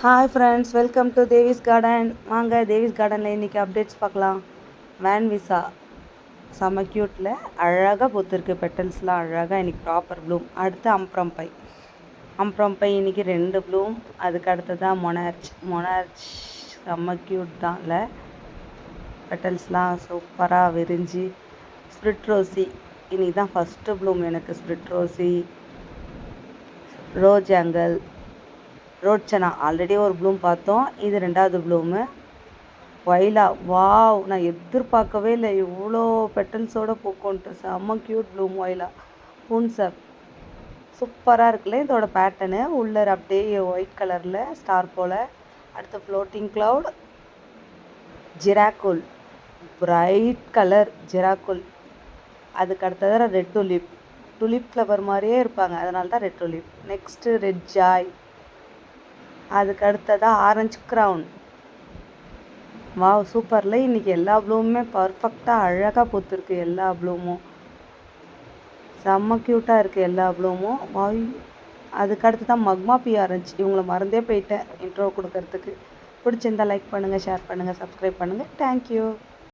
Hi friends welcome to Devi's garden வாங்க தேவிஸ் கார்டனில் இன்றைக்கி அப்டேட்ஸ் பார்க்கலாம். வேன் விசா செம்ம க்யூட்டில் அழகாக பூத்துருக்கு. பெட்டல்ஸ்லாம் அழகாக இன்றைக்கி ப்ராப்பர் ப்ளூம் அடுத்து அம்ப்ரம் பை. அம்ப்ரம் பை இன்றைக்கி ரெண்டு ப்ளூம் அதுக்கு அடுத்ததான் மொனார்ச் மொனார்ச் செம்ம க்யூட் தான் இல்லை பெட்டல்ஸ்லாம் சூப்பராக விரிஞ்சு. ஸ்ப்ரிட் ரோசி இன்றைக்கி தான் ஃபஸ்ட்டு ப்ளூம் எனக்கு ஸ்ப்ரிட் ரோசி ரோஜாங்கல் ரோட் சனா ஆல்ரெடி ஒரு ப்ளூம் பார்த்தோம். இது ரெண்டாவது ப்ளூமு வைலா வாவ். நான் எதிர்பார்க்கவே இல்லை. இவ்வளோ பெட்டல்ஸோடு பூக்கோன்ட்டு செம்ம க்யூட் ப்ளூம் ஒயிலா பூன்சப் சூப்பராக இருக்குல்ல இதோட பேட்டர்னு உள்ளர் அப்படியே ஒயிட் கலரில் ஸ்டார் போல். அடுத்து ஃப்ளோட்டிங் க்ளவுட் ஜிராக்குல் பிரைட் கலர் ஜிராக்குல் அதுக்கு அடுத்ததாக ரெட் டுலிப் டுலிப் ஃப்ளவர் மாதிரியே இருப்பாங்க. அதனால தான் red tulip next red joy அதுக்கு அடுத்ததாக ஆரஞ்சு க்ரௌன் வாவ் சூப்பரில் இன்றைக்கி எல்லா ப்ளூமுமே பர்ஃபெக்டாக அழகாக பூத்துருக்கு எல்லா ப்ளூமும் செம்ம க்யூட்டாக இருக்குது எல்லா ப்ளூமும் வாய் அதுக்கு அடுத்து தான் மக்மா பி ஆரஞ்சு இவங்கள மறந்தே போயிட்டேன் இன்ட்ரோ கொடுக்கறதுக்கு. பிடிச்சிருந்தா லைக் பண்ணுங்கள் ஷேர் பண்ணுங்கள் சப்ஸ்கிரைப் பண்ணுங்கள் தேங்க்யூ